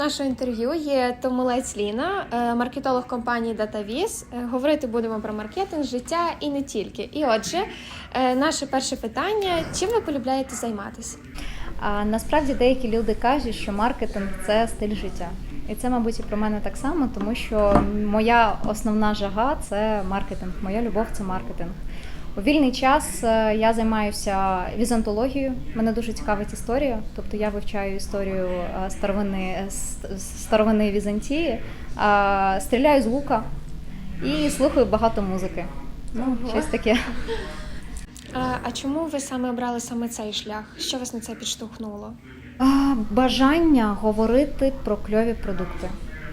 нашого інтерв'ю є Томилець Ліна, е, маркетолог компанії DataViz. Е, Говорити будемо про маркетинг, життя і не тільки. І отже, е, наше перше питання: чим ви полюбляєте займатися? А насправді деякі люди кажуть, що маркетинг це стиль життя. І це, мабуть, і про мене так само, тому що моя основна жага це маркетинг, моя любов це маркетинг. У вільний час е, я займаюся візантологією. Мене дуже цікавить історія. Тобто я вивчаю історію е, старовини, е, с- старовинної Візантії, стріляю з лука і слухаю багато музики. Ну, Ого. щось таке. А, а чому ви саме обрали саме цей шлях? Що вас на це підштовхнуло? А, Бажання говорити про кльові продукти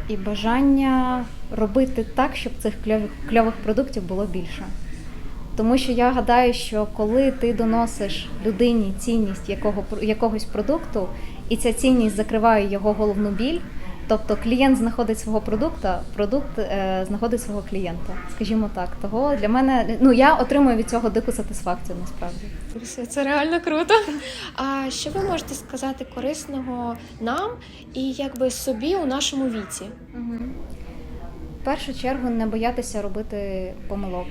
і бажання робити так, щоб цих кльових, кльових продуктів було більше. Тому що я гадаю, що коли ти доносиш людині цінність якого, якогось продукту, і ця цінність закриває його головну біль, тобто клієнт знаходить свого продукта, продукт е, знаходить свого клієнта, скажімо так. Того для мене ну я отримую від цього дику сатисфакцію насправді. Це, це реально круто. А що ви можете сказати корисного нам і якби собі у нашому віці? В першу чергу не боятися робити помилок.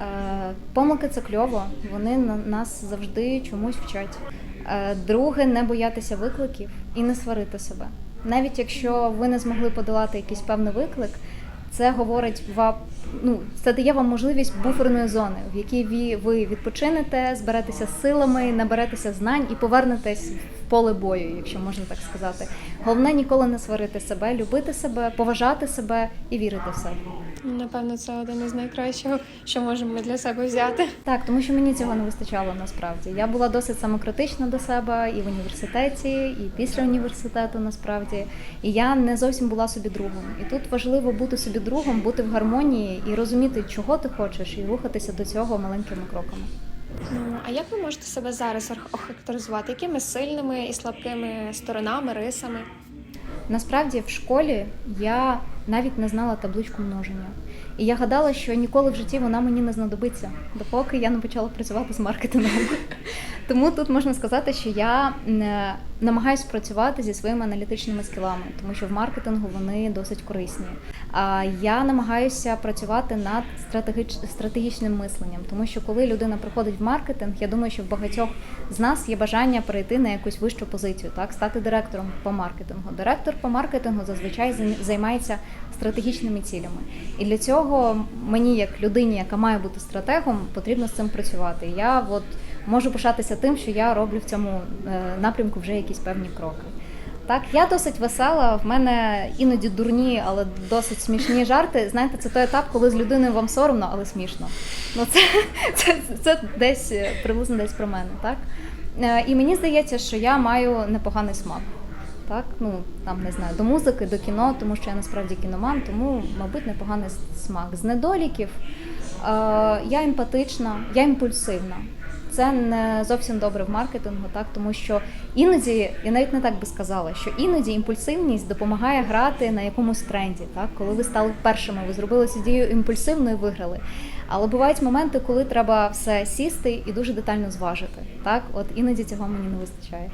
Е, Помилки це кльово, вони на- нас завжди чомусь вчать. Е, Друге, не боятися викликів і не сварити себе. Навіть якщо ви не змогли подолати якийсь певний виклик, це говорить вам, ну, це дає вам можливість буферної зони, в якій ви, відпочинете, зберетеся силами, наберетеся знань і повернетесь в поле бою, якщо можна так сказати. Головне ніколи не сварити себе, любити себе, поважати себе і вірити в себе. Напевно, це один із найкращого, що можемо ми для себе взяти. Так, тому що мені цього не вистачало насправді. Я була досить самокритична до себе і в університеті, і після університету насправді. І я не зовсім була собі другом. І тут важливо бути собі другом, бути в гармонії і розуміти, чого ти хочеш, і рухатися до цього маленькими кроками. Ну а як ви можете себе зараз ох- охарактеризувати? Якими сильними і слабкими сторонами, рисами? Насправді в школі я навіть не знала табличку множення. І я гадала, що ніколи в житті вона мені не знадобиться, допоки я не почала працювати з маркетингом. Тому тут можна сказати, що я е, намагаюся працювати зі своїми аналітичними скілами, тому що в маркетингу вони досить корисні. Я намагаюся працювати над стратегіч... стратегічним мисленням, тому що коли людина приходить в маркетинг, я думаю, що в багатьох з нас є бажання перейти на якусь вищу позицію, так стати директором по маркетингу. Директор по маркетингу зазвичай зай- займається стратегічними цілями. І для цього мені, як людині, яка має бути стратегом, потрібно з цим працювати. Я от можу пишатися тим, що я роблю в цьому е, напрямку вже якісь певні кроки. Так, я досить весела. В мене іноді дурні, але досить смішні жарти. Знаєте, це той етап, коли з людиною вам соромно, але смішно. Ну це, це, це десь е, приблизно десь про мене, так? Е, І мені здається, що я маю непоганий смак. Так, ну там не знаю, до музики, до кіно, тому що я насправді кіноман, тому, мабуть, непоганий смак. З недоліків е, я емпатична, я імпульсивна. Це не зовсім добре в маркетингу, так тому що іноді, я навіть не так би сказала, що іноді імпульсивність допомагає грати на якомусь тренді. Так, коли ви стали першими, ви зробили цю дію імпульсивно і виграли. Але бувають моменти, коли треба все сісти і дуже детально зважити. Так, от іноді цього мені не вистачає.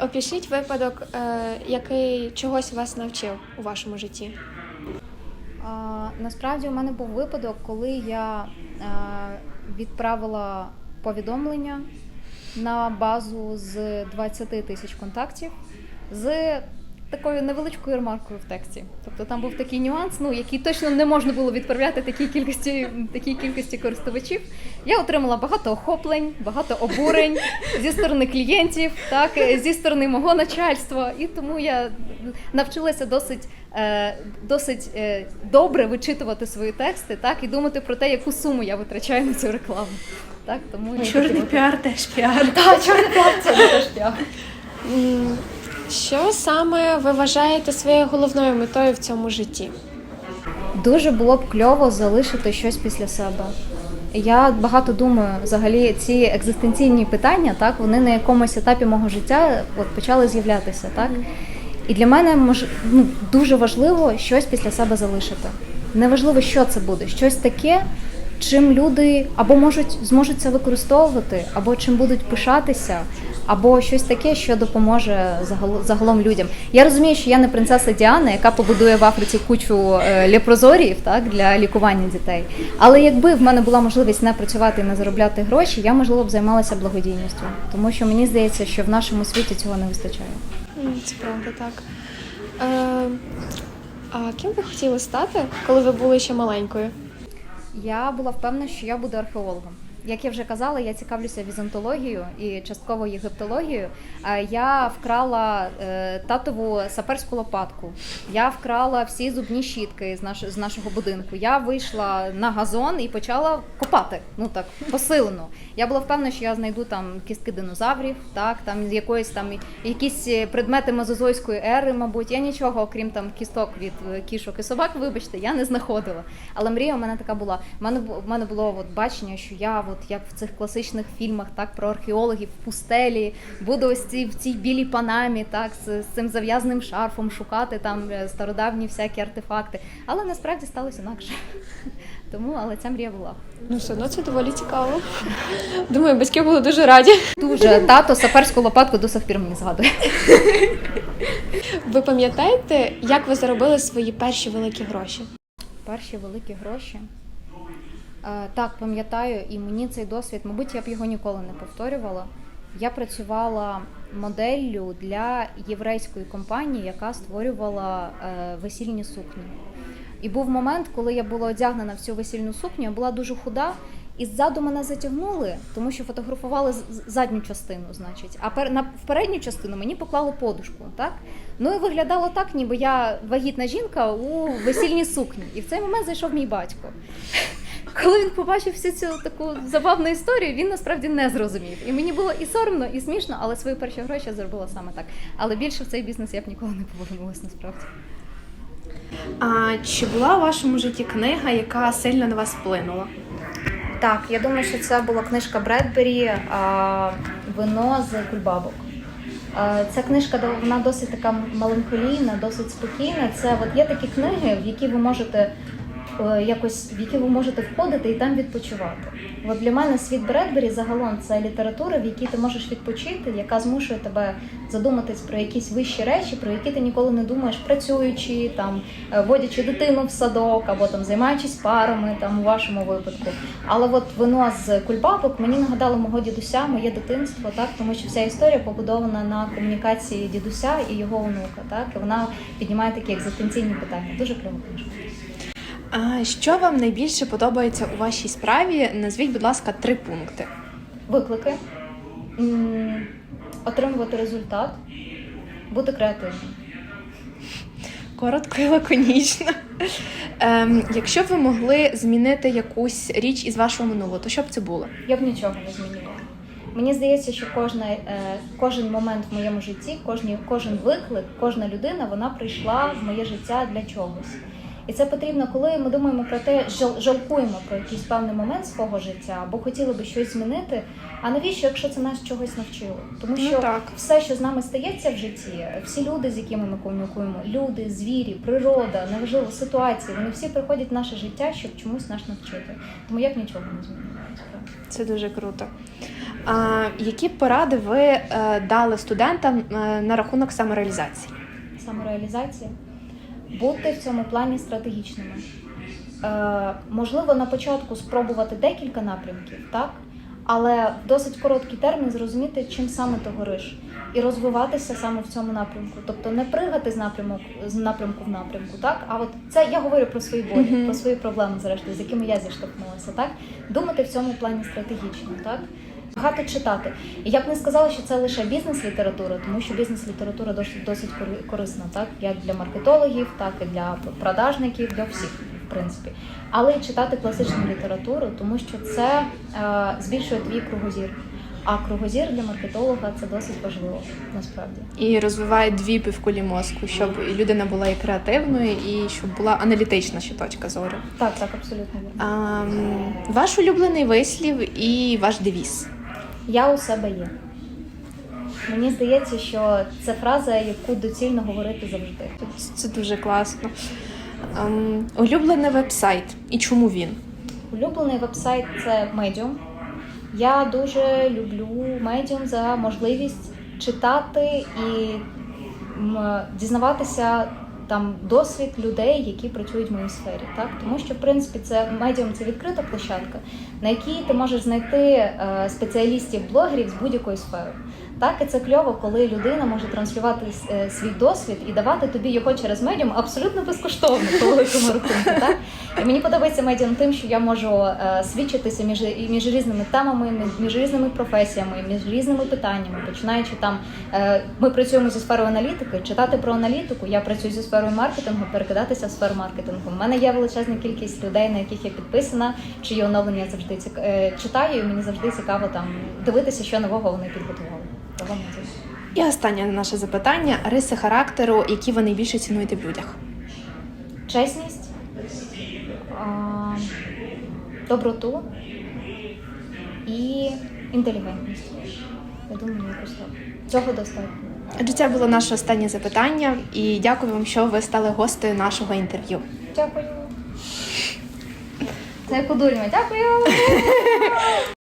Опишіть випадок, е, який чогось вас навчив у вашому житті. А, насправді у мене був випадок, коли я е, відправила повідомлення на базу з 20 тисяч контактів з такою невеличкою ремаркою в тексті. Тобто там був такий нюанс, ну який точно не можна було відправляти такій кількості, такій кількості користувачів. Я отримала багато охоплень, багато обурень зі сторони клієнтів, так зі сторони мого начальства, і тому я навчилася досить. е, Досить е, добре вичитувати свої тексти, так і думати про те, яку суму я витрачаю на цю рекламу. Так, тому Чорний піар теж піар. Так, чорний піар це теж піар. Що саме ви вважаєте своєю головною метою в цьому житті? Дуже було б кльово залишити щось після себе. Я багато думаю, взагалі ці екзистенційні питання, так вони на якомусь етапі мого життя от почали з'являтися, так. І для мене мож, ну, дуже важливо щось після себе залишити. Неважливо, що це буде, щось таке, чим люди або можуть зможуть це використовувати, або чим будуть пишатися, або щось таке, що допоможе загал- загалом людям. Я розумію, що я не принцеса Діана, яка побудує в Африці кучу е, лепрозоріїв так для лікування дітей. Але якби в мене була можливість не працювати і не заробляти гроші, я можливо б займалася благодійністю, тому що мені здається, що в нашому світі цього не вистачає. Це правда, так. Е, а ким ви хотіли стати, коли ви були ще маленькою? Я була впевнена, що я буду археологом. Як я вже казала, я цікавлюся візантологією і частково єгиптологією. Е, Я вкрала е, татову саперську лопатку. Я вкрала всі зубні щітки з, наш, з нашого будинку. Я вийшла на газон і почала копати. Ну так посилено. Я була впевнена, що я знайду там кістки динозаврів, так там якоїсь там якісь предмети мезозойської ери, мабуть. Я нічого, окрім там кісток від е, кішок і собак, вибачте, я не знаходила. Але мрія у мене така була. У мене у мене було от бачення, що я, от як в цих класичних фільмах, так про археологів в пустелі, буду ось ці в цій білій панамі, так з, з цим зав'язаним шарфом шукати там е, стародавні всякі артефакти. Але насправді сталося інакше. Тому, але ця мрія була. Ну, все одно це доволі цікаво. Думаю, батьки були дуже раді. Дуже тато саперську лопатку до сих пір мені згадує. Ви пам'ятаєте, як ви заробили свої перші великі гроші? Перші великі гроші. Е, так, пам'ятаю, і мені цей досвід, мабуть, я б його ніколи не повторювала. Я працювала моделлю для єврейської компанії, яка створювала е, весільні сукні. І був момент, коли я була одягнена в цю весільну сукню, я була дуже худа, і ззаду мене затягнули, тому що фотографували задню частину, значить. А пер, в передню частину мені поклали подушку, так? Ну і виглядало так, ніби я вагітна жінка у весільній сукні. І в цей момент зайшов мій батько. Коли він побачив всю цю таку забавну історію, він насправді не зрозумів. І мені було і соромно, і смішно, але свої перші гроші я заробила саме так. Але більше в цей бізнес я б ніколи не повернулася насправді. А чи була у вашому житті книга, яка сильно на вас вплинула? Так, я думаю, що це була книжка Бредбері Вино з кульбабок. Ця книжка вона досить така меланхолійна, досить спокійна. Це от є такі книги, в які ви можете якось в які ви можете входити і там відпочивати. От для мене світ Бредбері загалом це література, в якій ти можеш відпочити, яка змушує тебе задуматись про якісь вищі речі, про які ти ніколи не думаєш, працюючи, там е, водячи дитину в садок або там займаючись парами, там у вашому випадку. Але от вино з кульбабок мені нагадало мого дідуся, моє дитинство, так тому що вся історія побудована на комунікації дідуся і його онука. Так і вона піднімає такі екзистенційні питання. Дуже кльова книжка. А що вам найбільше подобається у вашій справі? Назвіть, будь ласка, три пункти. Виклики, м, отримувати результат, бути креативним. Коротко і лаконічно. Ем, якщо б ви могли змінити якусь річ із вашого минулого, то що б це було? Я б нічого не змінювала. Мені здається, що кожна, е, кожен момент в моєму житті, кожні, кожен виклик, кожна людина вона прийшла в моє життя для чогось. І це потрібно, коли ми думаємо про те, жал, жалкуємо про якийсь певний момент свого життя, або хотіли би щось змінити. А навіщо, якщо це нас чогось навчило? Тому Ну що так. все, що з нами стається в житті, всі люди, з якими ми комунікуємо, люди, звірі, природа, неважливо ситуації, вони всі приходять в наше життя, щоб чомусь нас навчити. Тому я б нічого не насправді. Це дуже круто. А, які б поради ви е, дали студентам е, на рахунок самореалізації? самореалізація, бути в цьому плані стратегічними. Е, можливо, на початку спробувати декілька напрямків, так? Але в досить короткий термін зрозуміти, чим саме ти гориш, і розвиватися саме в цьому напрямку. Тобто не пригати з напрямок з напрямку в напрямку, так? А от це я говорю про свої болі, Мгм. про свої проблеми, зрештою, з якими я зіштовхнулася, так? Думати в цьому плані стратегічно, так? Багато читати. І я б не сказала, що це лише бізнес-література, тому що бізнес-література досить досить кори- корисна, так як для маркетологів, так і для продажників, для всіх, в принципі. Але й читати класичну літературу, тому що це е, збільшує твій кругозір. А кругозір для маркетолога це досить важливо насправді. І розвиває дві півкулі мозку, щоб і людина була і креативною, і щоб була аналітична ще точка зору. Так, так, абсолютно. А, ваш улюблений вислів і ваш девіз. Я у себе є. Мені здається, що це фраза, яку доцільно говорити завжди. Це- дуже класно. Ем, улюблений веб-сайт. І чому він? Улюблений веб-сайт це Medium. Я дуже люблю Medium за можливість читати і дізнаватися там досвід людей, які працюють в моїй сфері. Так? Тому що, в принципі, це медіум це відкрита площадка, на якій ти можеш знайти е, спеціалістів-блогерів з будь-якої сфери. Так, і це кльово, коли людина може транслювати е, свій досвід і давати тобі його через медіум абсолютно безкоштовно по великому рахунку. Так? І мені подобається медіум тим, що я можу е, свідчитися між, і між різними темами, між- різними професіями, між різними питаннями, починаючи там, е, ми працюємо зі сферою аналітики, читати про аналітику, я працюю зі сферою маркетингу, перекидатися в сферу маркетингу. У мене є величезна кількість людей, на яких я підписана, чиї оновлення завжди цік... читаю, і мені завжди цікаво там дивитися, що нового вони підготували. Того. І останнє наше запитання: риси характеру, які ви найбільше цінуєте в людях. чесність, а, доброту і інтелігентність. Я думаю, якось. Цього достатньо. Отже, це було наше останнє запитання, і дякую вам, що ви стали гостею нашого інтерв'ю. Дякую. Це як. Дякую.